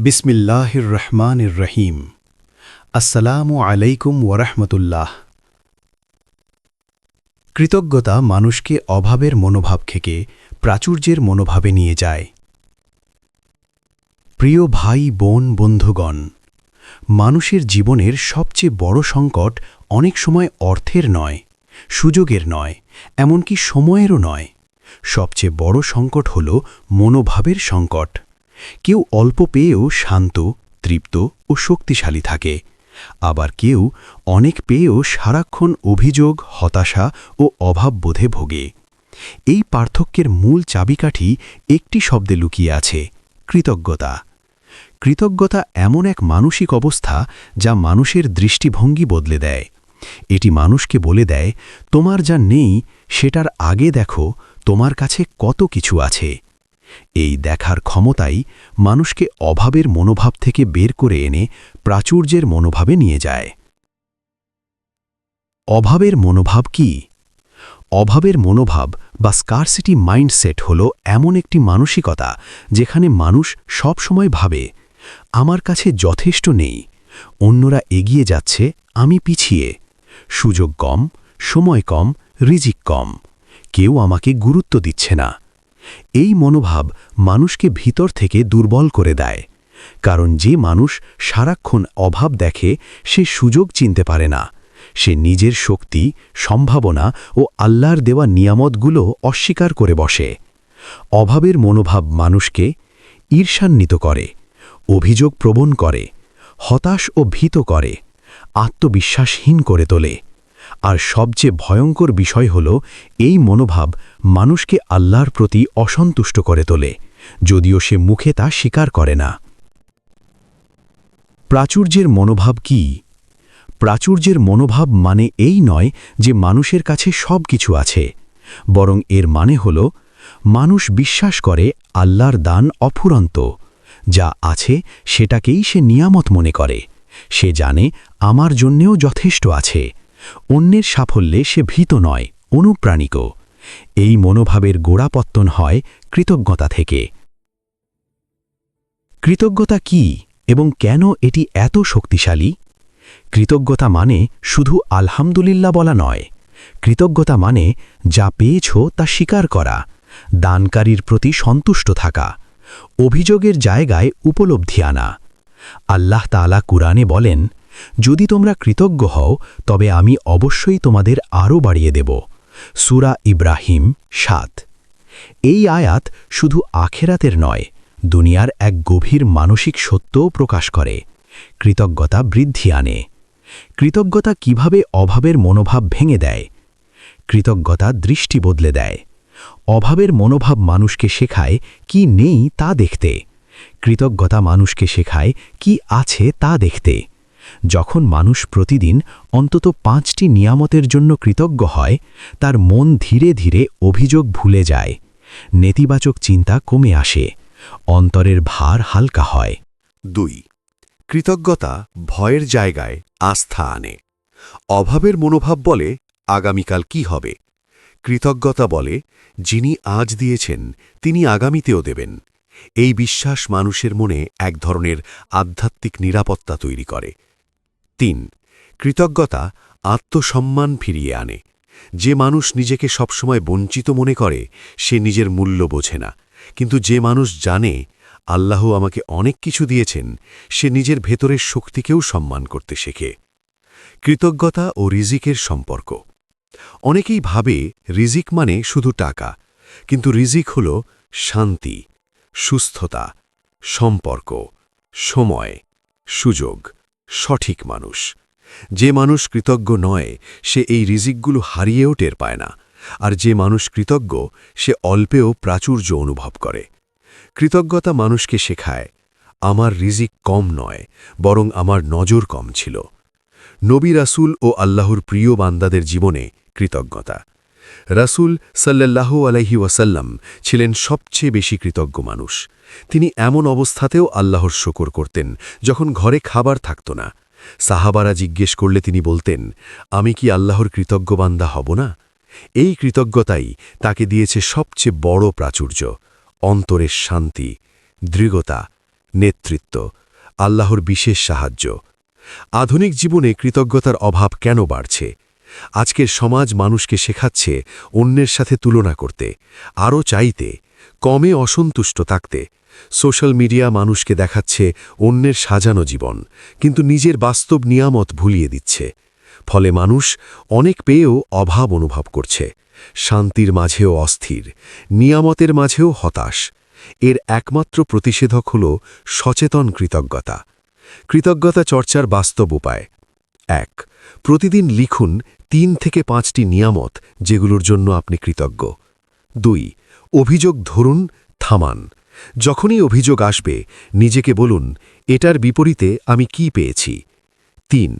বিসমিল্লাহির রহমানির রহিম আসসালামু আলাইকুম ওরহমতুল্লাহ কৃতজ্ঞতা মানুষকে অভাবের মনোভাব থেকে প্রাচুর্যের মনোভাবে নিয়ে যায়। প্রিয় ভাই, বোন, বন্ধুগণ, মানুষের জীবনের সবচেয়ে বড় সংকট অনেক সময় অর্থের নয়, সুযোগের নয়, এমনকি সময়েরও নয়। সবচেয়ে বড় সংকট হল মনোভাবের সংকট। কেউ অল্প পেয়েও শান্ত, তৃপ্ত ও শক্তিশালী থাকে। আবার কেউ অনেক পেয়েও সারাক্ষণ অভিযোগ, হতাশা ও অভাববোধে ভোগে। এই পার্থক্যের মূল চাবিকাঠি একটি শব্দে লুকিয়ে আছে, কৃতজ্ঞতা। কৃতজ্ঞতা এমন এক মানসিক অবস্থা যা মানুষের দৃষ্টিভঙ্গি বদলে দেয়। এটি মানুষকে বলে দেয়, তোমার যা নেই, সেটার আগে দেখো, তোমার কাছে কত কিছু আছে। এই দেখার ক্ষমতাই মানুষকে অভাবের মনোভাব থেকে বের করে এনে প্রাচুর্যের মনোভাবে নিয়ে যায়। অভাবের মনোভাব কি? অভাবের মনোভাব বা স্কারসিটি মাইন্ডসেট হল এমন একটি মানসিকতা যেখানে মানুষ সব সময় ভাবে, আমার কাছে যথেষ্ট নেই, অন্যরা এগিয়ে যাচ্ছে, আমি পিছিয়ে, সুযোগ কম, সময় কম, রিজিক কম, কেউ আমাকে গুরুত্ব দিচ্ছে না। এই মনোভাব মানুষকে ভিতর থেকে দুর্বল করে দেয়। কারণ যে মানুষ সারাক্ষণ অভাব দেখে, সে সুযোগ চিনতে পারে না। সে নিজের শক্তি, সম্ভাবনা ও আল্লাহর দেওয়া নিয়ামতগুলো অস্বীকার করে বসে। অভাবের মনোভাব মানুষকে ঈর্ষান্বিত করে, অভিযোগ প্রবণ করে, হতাশ ও ভীত করে, আত্মবিশ্বাসহীন করে তোলে। আর সবচেয়ে ভয়ঙ্কর বিষয় হল, এই মনোভাব মানুষকে আল্লাহর প্রতি অসন্তুষ্ট করে তোলে, যদিও সে মুখে তা স্বীকার করে না। প্রাচুর্যের মনোভাব কি? প্রাচুর্যের মনোভাব মানে এই নয় যে মানুষের কাছে সব কিছু আছে, বরং এর মানে হল, মানুষ বিশ্বাস করে আল্লাহর দান অফুরন্ত, যা আছে সেটাকেই সে নিয়ামত মনে করে, সে জানে আমার জন্যেও যথেষ্ট আছে, অন্যের সাফল্যে সে ভীত নয় অনুপ্রাণিক এই মনোভাবের গোড়াপত্তন হয় কৃতজ্ঞতা থেকে। কৃতজ্ঞতা কি এবং কেন এটি এত শক্তিশালী? কৃতজ্ঞতা মানে শুধু আলহামদুলিল্লাহ বলা নয়। কৃতজ্ঞতা মানে যা পেয়েছ তা স্বীকার করা, দানকারীর প্রতি সন্তুষ্ট থাকা, অভিযোগের জায়গায় উপলব্ধি আনা। আল্লাহ তালা কুরআনে বলেন, যদি তোমরা কৃতজ্ঞ হও, তবে আমি অবশ্যই তোমাদের আরও বাড়িয়ে দেব। সুরা ইব্রাহিম সাত। এই আয়াত শুধু আখেরাতের নয়, দুনিয়ার এক গভীর মানসিক সত্যও প্রকাশ করে, কৃতজ্ঞতা বৃদ্ধি আনে। কৃতজ্ঞতা কীভাবে অভাবের মনোভাব ভেঙে দেয়? কৃতজ্ঞতা দৃষ্টি বদলে দেয়। অভাবের মনোভাব মানুষকে শেখায় কি নেই তা দেখতে। কৃতজ্ঞতা মানুষকে শেখায় কি আছে তা দেখতে। যখন মানুষ প্রতিদিন অন্তত পাঁচটি নিয়ামতের জন্য কৃতজ্ঞ হয়, তার মন ধীরে ধীরে অভিযোগ ভুলে যায়। নেতিবাচক চিন্তা কমে আসে। অন্তরের ভার হালকা হয়। দুই, কৃতজ্ঞতা ভয়ের জায়গায় আস্থা আনে। অভাবের মনোভাব বলে আগামীকাল কি হবে? কৃতজ্ঞতা বলে, যিনি আজ দিয়েছেন, তিনি আগামীতেও দেবেন। এই বিশ্বাস মানুষের মনে এক ধরনের আধ্যাত্মিক নিরাপত্তা তৈরি করে। তিন, কৃতজ্ঞতা, আত্মসম্মান ফিরিয়ে আনে। যে মানুষ নিজেকে সবসময় বঞ্চিত মনে করে, সে নিজের মূল্য বোঝে না। কিন্তু যে মানুষ জানে, আল্লাহ আমাকে অনেক কিছু দিয়েছেন, সে নিজের ভেতরের শক্তিকেও সম্মান করতে শেখে। কৃতজ্ঞতা ও রিজিকের সম্পর্ক। অনেকেই ভাবে, রিজিক মানে শুধু টাকা। কিন্তু রিজিক হল শান্তি, সুস্থতা, সম্পর্ক, সময়, সুযোগ। সঠিক মানুষ। যে মানুষ কৃতজ্ঞ নয়, সে এই রিজিকগুলো হারিয়েও টের পায় না। আর যে মানুষ কৃতজ্ঞ, সে অল্পেও প্রাচুর্য অনুভব করে। কৃতজ্ঞতা মানুষকে শেখায়, আমার রিজিক কম নয়, বরং আমার নজর কম ছিল। নবী রাসুল ও আল্লাহর প্রিয় বান্দাদের জীবনে কৃতজ্ঞতা। রাসুল সাল্লাল্লাহু আলাইহি ওয়াসাল্লাম ছিলেন সবচেয়ে বেশি কৃতজ্ঞ মানুষ। তিনি এমন অবস্থাতেও আল্লাহর শকর করতেন যখন ঘরে খাবার থাকত না। সাহাবারা জিজ্ঞেস করলে তিনি বলতেন, আমি কি আল্লাহর কৃতজ্ঞ বান্দা হব না? এই কৃতজ্ঞতাই তাকে দিয়েছে সবচেয়ে বড় প্রাচুর্য অন্তরের শান্তি, দৃঢ়তা, নেতৃত্ব, আল্লাহর বিশেষ সাহায্য। আধুনিক জীবনে কৃতজ্ঞতার অভাব কেন বাড়ছে? আজকের সমাজ মানুষকে শেখাচ্ছে অন্যের সাথে তুলনা করতে, আরও চাইতে, কমে অসন্তুষ্ট থাকতে। সোশ্যাল মিডিয়া মানুষকে দেখাচ্ছে অন্যের সাজানো জীবন, কিন্তু নিজের বাস্তব নিয়ামত ভুলিয়ে দিচ্ছে। ফলে মানুষ অনেক পেয়েও অভাব অনুভব করছে। শান্তির মাঝেও অস্থির, নিয়ামতের মাঝেও হতাশ। এর একমাত্র প্রতিষেধক হল সচেতন কৃতজ্ঞতা। কৃতজ্ঞতা চর্চার বাস্তব উপায়। এক, প্রতিদিন লিখুন তিন থেকে পাঁচটি নিয়ামত যেগুলোর জন্য আপনি কৃতজ্ঞ। দুই, অভিযোগ ধরুন, থামান। যখনই অভিযোগ আসবে, নিজেকে বলুন, এটার বিপরীতে আমি কি পেয়েছি। তিন,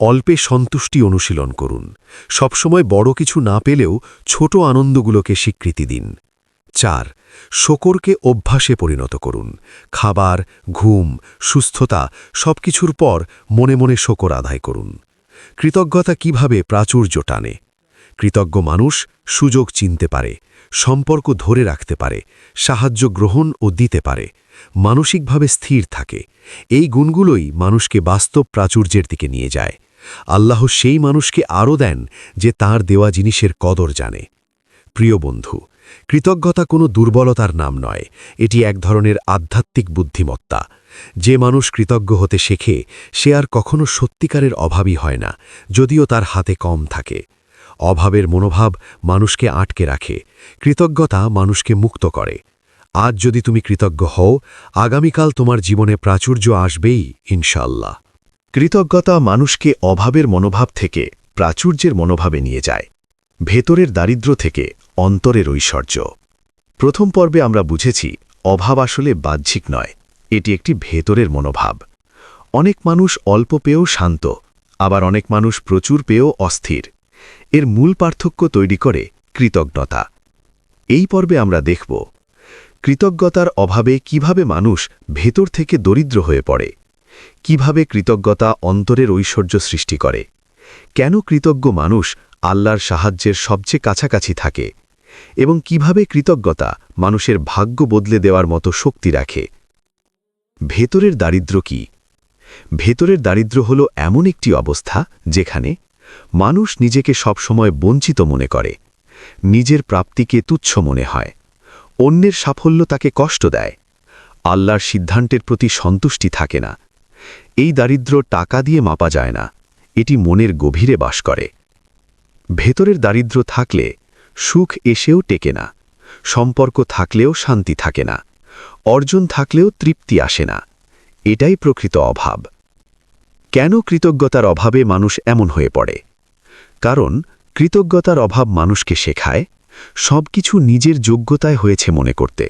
অল্পে সন্তুষ্টি অনুশীলন করুন। সবসময় বড় কিছু না পেলেও ছোট আনন্দগুলোকে স্বীকৃতি দিন। চার, শকরকে অভ্যাসে পরিণত করুন। খাবার, ঘুম, সুস্থতা সবকিছুর পর মনে মনে শকর আদায় করুন। কৃতজ্ঞতা কীভাবে প্রাচুর্য টানে? কৃতজ্ঞ মানুষ সুযোগ চিনতে পারে, সম্পর্ক ধরে রাখতে পারে, সাহায্য গ্রহণ ও দিতে পারে, মানসিকভাবে স্থির থাকে। এই গুণগুলোই মানুষকে বাস্তব প্রাচুর্যের দিকে নিয়ে যায়। আল্লাহ সেই মানুষকে আরও দেন যে তার দেওয়া জিনিসের কদর জানে। প্রিয় বন্ধু, কৃতজ্ঞতা কোনো দুর্বলতার নাম নয়, এটি এক ধরনের আধ্যাত্মিক বুদ্ধিমত্তা। যে মানুষ কৃতজ্ঞ হতে শেখে, সে আর কখনো সত্যিকারের অভাবই হয় না, যদিও তার হাতে কম থাকে। অভাবের মনোভাব মানুষকে আটকে রাখে, কৃতজ্ঞতা মানুষকে মুক্ত করে। আজ যদি তুমি কৃতজ্ঞ হও, আগামীকাল তোমার জীবনে প্রাচুর্য আসবেই ইনশাল্লাহ কৃতজ্ঞতা মানুষকে অভাবের মনোভাব থেকে, প্রাচুর্যের মনোভাবে নিয়ে যায়। ভেতরের দারিদ্র থেকে, অন্তরের ঐশ্বর্য। প্রথম পর্বে আমরা বুঝেছি, অভাব আসলে বাহ্যিক নয়। এটি একটি ভেতরের মনোভাব। অনেক মানুষ অল্প পেয়েও শান্ত, আবার অনেক মানুষ প্রচুর পেয়েও অস্থির। এর মূল পার্থক্য তৈরি করে কৃতজ্ঞতা। এই পর্বে আমরা দেখব কৃতজ্ঞতার অভাবে কীভাবে মানুষ ভেতর থেকে দরিদ্র হয়ে পড়ে, কীভাবে কৃতজ্ঞতা অন্তরের ঐশ্বর্য সৃষ্টি করে, কেন কৃতজ্ঞ মানুষ আল্লাহর সাহায্যের সবচেয়ে কাছাকাছি থাকে, এবং কীভাবে কৃতজ্ঞতা মানুষের ভাগ্য বদলে দেওয়ার মতো শক্তি রাখে। ভেতরের দারিদ্র কি? ভেতরের দারিদ্র হল এমন একটি অবস্থা যেখানে মানুষ নিজেকে সবসময় বঞ্চিত মনে করে, নিজের প্রাপ্তিকে তুচ্ছ মনে হয়, অন্যের সাফল্য তাকে কষ্ট দেয়, আল্লাহর সিদ্ধান্তের প্রতি সন্তুষ্টি থাকে না, এই দারিদ্র টাকা দিয়ে মাপা যায় না, এটি মনের গভীরে বাস করে। ভেতরের দারিদ্র থাকলে সুখ এসেও টেকে না, সম্পর্ক থাকলেও শান্তি থাকে না। অর্জন থাকলেও তৃপ্তি আসে না। এটাই প্রকৃত অভাব। কেন কৃতজ্ঞতার অভাবে মানুষ এমন হয়ে পড়ে? কারণ কৃতজ্ঞতার অভাব মানুষকে শেখায় সব কিছু নিজের যোগ্যতায় হয়েছে মনে করতে,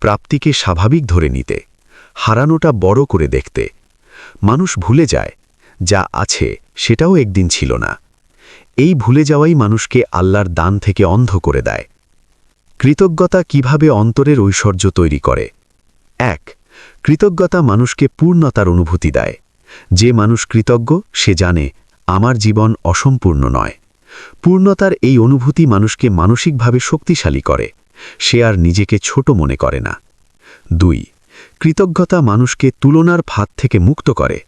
প্রাপ্তিকে স্বাভাবিক ধরে নিতে, হারানোটা বড় করে দেখতে। মানুষ ভুলে যায়, যা আছে সেটাও একদিন ছিল না। এই ভুলে যাওয়াই মানুষকে আল্লাহর দান থেকে অন্ধ করে দেয়। কৃতজ্ঞতা কীভাবে অন্তরের ঐশ্বর্য তৈরি করে? এক, কৃতজ্ঞতা মানুষকে পূর্ণতার অনুভূতি দেয়। যে মানুষ কৃতজ্ঞ, সে জানে, আমার জীবন অসম্পূর্ণ নয়। পূর্ণতার এই অনুভূতি মানুষকে মানসিকভাবে শক্তিশালী করে। সে আর নিজেকে ছোট মনে করে না। দুই, কৃতজ্ঞতা মানুষকে তুলনার ফাঁদ থেকে মুক্ত করে।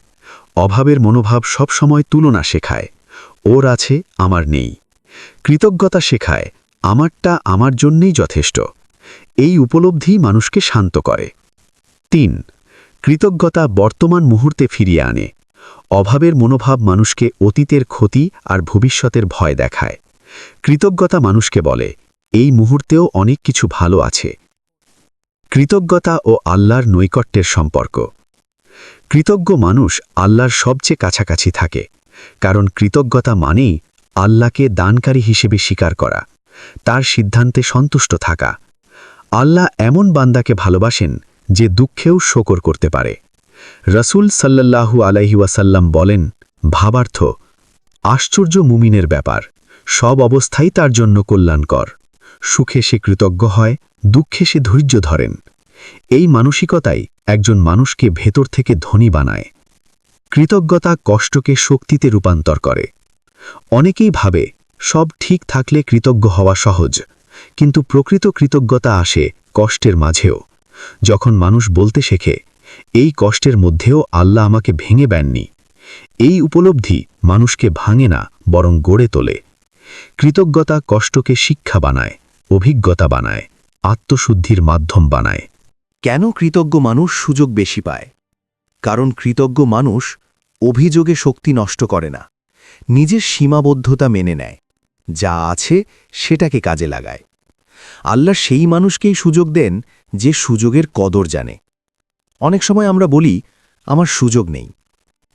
অভাবের মনোভাব সবসময় তুলনা শেখায়। ওর আছে, আমার নেই। কৃতজ্ঞতা শেখায় আমারটা আমার জন্যেই যথেষ্ট। এই উপলব্ধি মানুষকে শান্ত করে। তিন, কৃতজ্ঞতা বর্তমান মুহূর্তে ফিরিয়ে আনে। অভাবের মনোভাব মানুষকে অতীতের ক্ষতি আর ভবিষ্যতের ভয় দেখায়। কৃতজ্ঞতা মানুষকে বলে, এই মুহূর্তেও অনেক কিছু ভালো আছে। কৃতজ্ঞতা ও আল্লাহর নৈকট্যের সম্পর্ক। কৃতজ্ঞ মানুষ আল্লাহর সবচেয়ে কাছাকাছি থাকে, কারণ কৃতজ্ঞতা মানেই আল্লাহকে দানকারী হিসেবে স্বীকার করা। তার সিদ্ধান্তে সন্তুষ্ট থাকা। আল্লাহ এমন বান্দাকে ভালোবাসেন যে দুঃখেও শকর করতে পারে। রসুল সাল্লাল্লাহু আলাইহি ওয়াসাল্লাম বলেন, ভাবার্থ, আশ্চর্য মুমিনের ব্যাপার। সব অবস্থাই তার জন্য কল্যাণকর। সুখে সে কৃতজ্ঞ হয়, দুঃখে সে ধৈর্য ধরেন। এই মানসিকতাই একজন মানুষকে ভেতর থেকে ধনী বানায়। কৃতজ্ঞতা কষ্টকে শক্তিতে রূপান্তর করে। অনেকেই ভাবে সব ঠিক থাকলে কৃতজ্ঞ হওয়া সহজ। কিন্তু প্রকৃত কৃতজ্ঞতা আসে কষ্টের মাঝেও। যখন মানুষ বলতে শেখে, এই কষ্টের মধ্যেও আল্লাহ আমাকে ভেঙে বেননি এই উপলব্ধি মানুষকে ভাঙে না, বরং গড়ে তোলে। কৃতজ্ঞতা কষ্টকে শিক্ষা বানায়, অভিজ্ঞতা বানায়, আত্মশুদ্ধির মাধ্যম বানায়। কেন কৃতজ্ঞ মানুষ সুযোগ বেশি পায়? কারণ কৃতজ্ঞ মানুষ অভিযোগে শক্তি নষ্ট করে না, নিজের সীমাবদ্ধতা মেনে নেয়। যা আছে সেটাকে কাজে লাগায়। আল্লাহ সেই মানুষকেই সুযোগ দেন যে সুযোগের কদর জানে। অনেক সময় আমরা বলি, আমার সুযোগ নেই।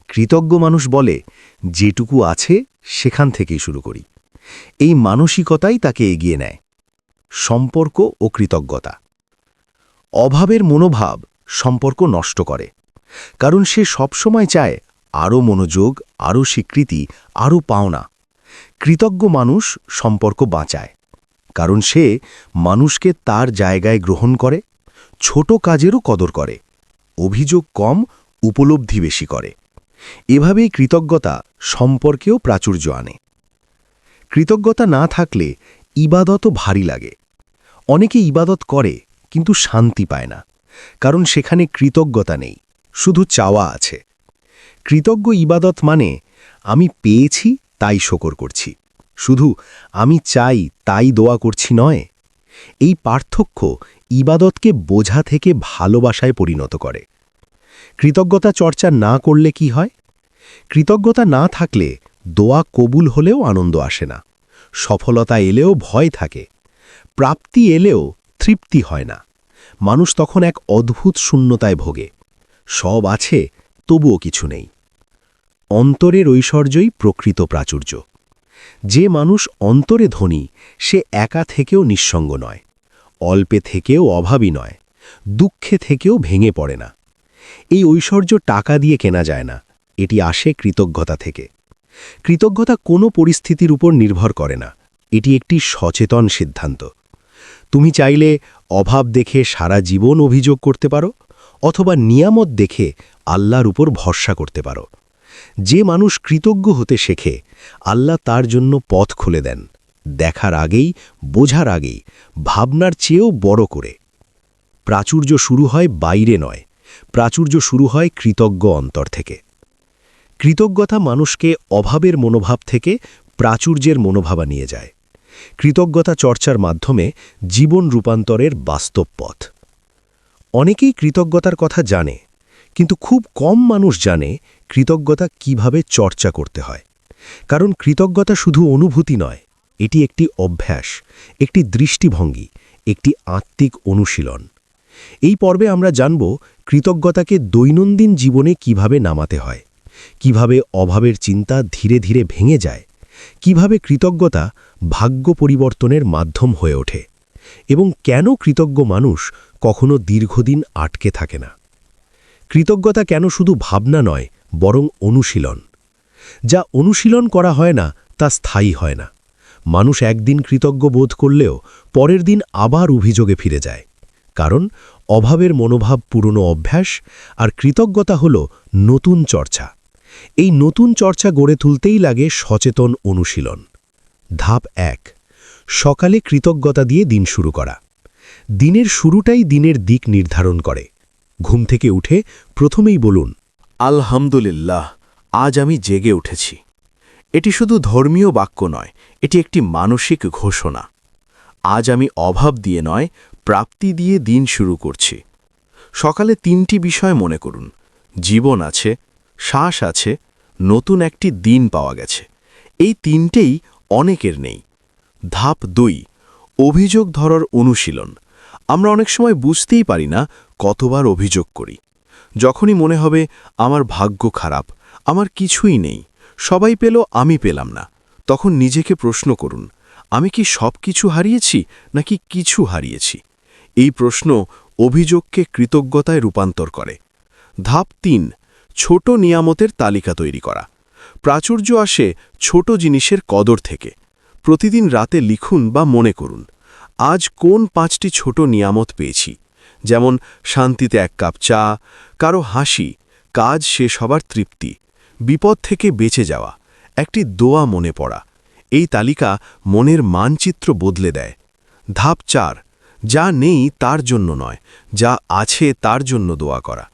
কৃতজ্ঞ মানুষ বলে, যেটুকু আছে সেখান থেকেই শুরু করি। এই মানসিকতাই তাকে এগিয়ে নেয়, সম্পর্ক ও কৃতজ্ঞতা। অভাবের মনোভাব সম্পর্ক নষ্ট করে, কারণ সে সবসময় চায় আরও মনোযোগ, আরও স্বীকৃতি, আরও পাওনা। কৃতজ্ঞ মানুষ সম্পর্ক বাঁচায়, কারণ সে মানুষকে তার জায়গায় গ্রহণ করে, ছোট কাজেরও কদর করে, অভিযোগ কম, উপলব্ধি বেশি করে। এভাবেই কৃতজ্ঞতা সম্পর্কেও প্রাচুর্য আনে। কৃতজ্ঞতা না থাকলে ইবাদতও ভারী লাগে। অনেকে ইবাদত করে, কিন্তু শান্তি পায় না, কারণ সেখানে কৃতজ্ঞতা নেই, শুধু চাওয়া আছে। কৃতজ্ঞ ইবাদত মানে আমি পেয়েছি তাই শকর করছি। শুধু আমি চাই তাই দোয়া করছি নয়, এই পার্থক্য ইবাদতকে বোঝা থেকে ভালোবাসায় পরিণত করে। কৃতজ্ঞতা চর্চা না করলে কি হয়? কৃতজ্ঞতা না থাকলে দোয়া কবুল হলেও আনন্দ আসে না, সফলতা এলেও ভয় থাকে, প্রাপ্তি এলেও তৃপ্তি হয় না। মানুষ তখন এক অদ্ভুত শূন্যতায় ভোগে, সব আছে তবুও কিছু নেই। অন্তরের ঐশ্বর্যই প্রকৃত প্রাচুর্য। যে মানুষ অন্তরে ধনী, সে একা থেকেও নিঃসঙ্গ নয়। অল্পে থেকেও অভাবী নয়। দুঃখে থেকেও ভেঙে পড়ে না। এই ঐশ্বর্য টাকা দিয়ে কেনা যায় না। এটি আসে কৃতজ্ঞতা থেকে। কৃতজ্ঞতা কোনো পরিস্থিতির উপর নির্ভর করে না। এটি একটি সচেতন সিদ্ধান্ত। তুমি চাইলে অভাব দেখে সারা জীবন অভিযোগ করতে পারো, অথবা নিয়ামত দেখে আল্লাহর উপর ভরসা করতে পারো। যে মানুষ কৃতজ্ঞ হতে শেখে, আল্লাহ তার জন্য পথ খুলে দেন, দেখার আগেই, বোঝার আগেই, ভাবনার চেয়েও বড় করে। প্রাচুর্য শুরু হয় বাইরে নয়, প্রাচুর্য শুরু হয় কৃতজ্ঞ অন্তর থেকে। কৃতজ্ঞতা মানুষকে অভাবের মনোভাব থেকে প্রাচুর্যের মনোভাবা নিয়ে যায়। কৃতজ্ঞতা চর্চার মাধ্যমে জীবন রূপান্তরের বাস্তব পথ। অনেকেই কৃতজ্ঞতার কথা জানে, কিন্তু খুব কম মানুষ জানে কৃতজ্ঞতা কীভাবে চর্চা করতে হয়? কারণ কৃতজ্ঞতা শুধু অনুভূতি নয়, এটি একটি অভ্যাস, একটি দৃষ্টিভঙ্গি, একটি আত্মিক অনুশীলন। এই পর্বে আমরা জানব কৃতজ্ঞতাকে দৈনন্দিন জীবনে কীভাবে নামাতে হয়, কীভাবে অভাবের চিন্তা ধীরে ধীরে ভেঙে যায়, কীভাবে কৃতজ্ঞতা ভাগ্য পরিবর্তনের মাধ্যম হয়ে ওঠে, এবং কেন কৃতজ্ঞ মানুষ কখনো দীর্ঘদিন আটকে থাকে না। কৃতজ্ঞতা কেন শুধু ভাবনা নয় বরং অনুশীলন। যা অনুশীলন করা হয় না, তা স্থায়ী হয় না। মানুষ একদিন কৃতজ্ঞ বোধ করলেও পরের দিন আবার অভিযোগে ফিরে যায়। কারণ অভাবের মনোভাব পুরনো অভ্যাস আর কৃতজ্ঞতা হল নতুন চর্চা। এই নতুন চর্চা গড়ে তুলতেই লাগে সচেতন অনুশীলন। ধাপ এক, সকালে কৃতজ্ঞতা দিয়ে দিন শুরু করা। দিনের শুরুটাই দিনের দিক নির্ধারণ করে। ঘুম থেকে উঠে প্রথমেই বলুন আলহামদুলিল্লাহ, আজ আমি জেগে উঠেছি। এটি শুধু ধর্মীয় বাক্য নয়, এটি একটি মানসিক ঘোষণা। আজ আমি অভাব দিয়ে নয়, প্রাপ্তি দিয়ে দিন শুরু করছি। সকালে তিনটি বিষয় মনে করুন। জীবন আছে, শ্বাস আছে, নতুন একটি দিন পাওয়া গেছে। এই তিনটেই অনেকের নেই। ধাপ দুই, অভিযোগ ধরার অনুশীলন। আমরা অনেক সময় বুঝতেই পারি না কতবার অভিযোগ করি। যখনই মনে হবে আমার ভাগ্য খারাপ, আমার কিছুই নেই, সবাই পেল, আমি পেলাম না, তখন নিজেকে প্রশ্ন করুন, আমি কি সব কিছু হারিয়েছি নাকি কিছু হারিয়েছি? এই প্রশ্ন অভিযোগকে কৃতজ্ঞতায় রূপান্তর করে। ধাপ তিন, ছোট নিয়ামতের তালিকা তৈরি করা। প্রাচুর্য আসে ছোট জিনিসের কদর থেকে। প্রতিদিন রাতে লিখুন বা মনে করুন, আজ কোন পাঁচটি ছোট নিয়ামত পেয়েছি? যেমন শান্তিতে এক কাপ চা, কারও হাসি, কাজ শেষ হবার তৃপ্তি, বিপদ থেকে বেঁচে যাওয়া, একটি দোয়া মনে পড়া। এই তালিকা মনের মানচিত্র বদলে দেয়। ধাপ চার, যা নেই তার জন্য নয়, যা আছে তার জন্য দোয়া করা।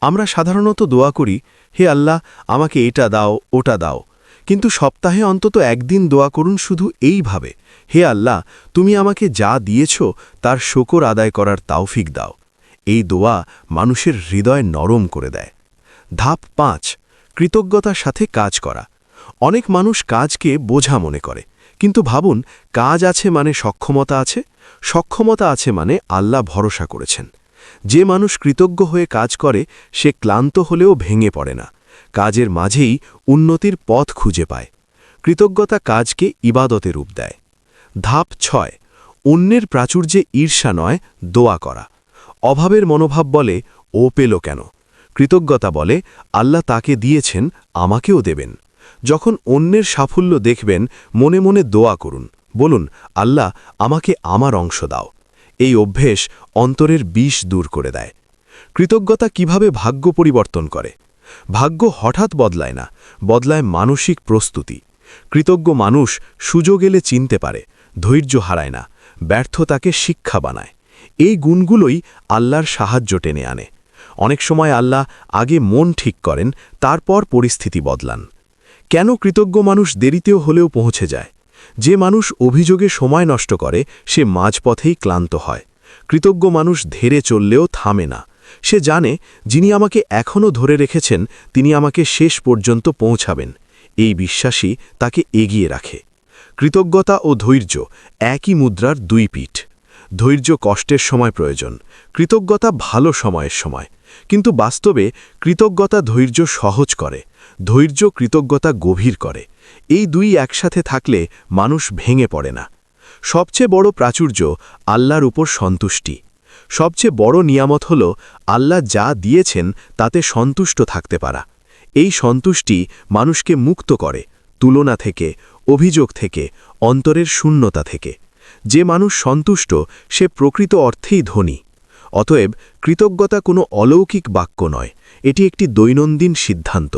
আমরা সাধারণত দোয়া করি, হে আল্লাহ, আমাকে এটা দাও, ওটা দাও। কিন্তু সপ্তাহে অন্তত একদিন দোয়া করুন শুধু এইভাবে। হে আল্লাহ, তুমি আমাকে যা দিয়েছ তার শকর আদায় করার তাওফিক দাও। এই দোয়া মানুষের হৃদয় নরম করে দেয়। ধাপ পাঁচ, কৃতজ্ঞতার সাথে কাজ করা। অনেক মানুষ কাজকে বোঝা মনে করে, কিন্তু ভাবুন, কাজ আছে মানে সক্ষমতা আছে সক্ষমতা আছে মানে আল্লাহ ভরসা করেছেন। যে মানুষ কৃতজ্ঞ হয়ে কাজ করে, সে ক্লান্ত হলেও ভেঙে পড়ে না। কাজের মাঝেই উন্নতির পথ খুঁজে পায়। কৃতজ্ঞতা কাজকে ইবাদতে রূপ দেয়। ধাপ ছয়, অন্যের প্রাচুর্যে ঈর্ষা নয়, দোয়া করা। অভাবের মনোভাব বলে, ও পেল কেন? কৃতজ্ঞতা বলে, আল্লাহ তাকে দিয়েছেন, আমাকেও দেবেন। যখন অন্যের সাফল্য দেখবেন, মনে মনে দোয়া করুন। বলুন, আল্লাহ আমাকে আমার অংশ দাও। এই অভ্যেস অন্তরের বিষ দূর করে দেয়। কৃতজ্ঞতা কীভাবে ভাগ্য পরিবর্তন করে? ভাগ্য হঠাৎ বদলায় না, বদলায় মানসিক প্রস্তুতি। কৃতজ্ঞ মানুষ সুযোগ এলে চিনতে পারে, ধৈর্য হারায় না, ব্যর্থতাকে শিক্ষা বানায়। এই গুণগুলোই আল্লাহর সাহায্য টেনে আনে। অনেক সময় আল্লাহ আগে মন ঠিক করেন, তারপর পরিস্থিতি বদলান। কেন কৃতজ্ঞ মানুষ দেরিতেও হলেও পৌঁছে যায়? যে মানুষ অভিযোগে সময় নষ্ট করে, সে মাঝপথেই ক্লান্ত হয়। কৃতজ্ঞ মানুষ ধেরে চললেও থামে না। সে জানে যিনি আমাকে এখনও ধরে রেখেছেন, তিনি আমাকে শেষ পর্যন্ত পৌঁছাবেন। এই বিশ্বাসই তাকে এগিয়ে রাখে। কৃতজ্ঞতা ও ধৈর্য একই মুদ্রার দুই পিঠ। ধৈর্য কষ্টের সময় প্রয়োজন, কৃতজ্ঞতা ভালো সময়ের সময়। কিন্তু বাস্তবে কৃতজ্ঞতা ধৈর্য সহজ করে, ধৈর্য কৃতজ্ঞতা গভীর করে। এই দুই একসাথে থাকলে মানুষ ভেঙে পড়ে না। সবচেয়ে বড় প্রাচুর্য আল্লাহর উপর সন্তুষ্টি। সবচেয়ে বড় নিয়ামত হল, আল্লাহ যা দিয়েছেন তাতে সন্তুষ্ট থাকতে পারা। এই সন্তুষ্টি মানুষকে মুক্ত করে, তুলনা থেকে, অভিযোগ থেকে, অন্তরের শূন্যতা থেকে। যে মানুষ সন্তুষ্ট, সে প্রকৃত অর্থেই ধনী। অতএব কৃতজ্ঞতা কোনো অলৌকিক বাক্য নয়, এটি একটি দৈনন্দিন সিদ্ধান্ত।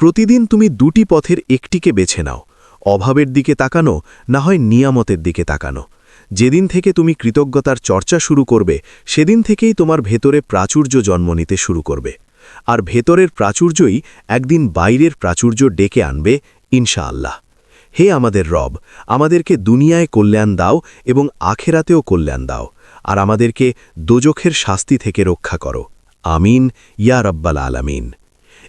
প্রতিদিন তুমি দুটি পথের একটিকে বেছে নাও, অভাবের দিকে তাকানো, না হয় নিয়ামতের দিকে তাকানো। যেদিন থেকে তুমি কৃতজ্ঞতার চর্চা শুরু করবে, সেদিন থেকেই তোমার ভেতরে প্রাচুর্য জন্ম নিতে শুরু করবে। আর ভেতরের প্রাচুর্যই একদিন বাইরের প্রাচুর্য ডেকে আনবে, ইনশাআল্লাহ। হে আমাদের রব, আমাদেরকে দুনিয়ায় কল্যাণ দাও এবং আখেরাতেও কল্যাণ দাও, আর আমাদেরকে দোজখের শাস্তি থেকে রক্ষা করো। আমিন, ইয়া রব্বাল আলামিন।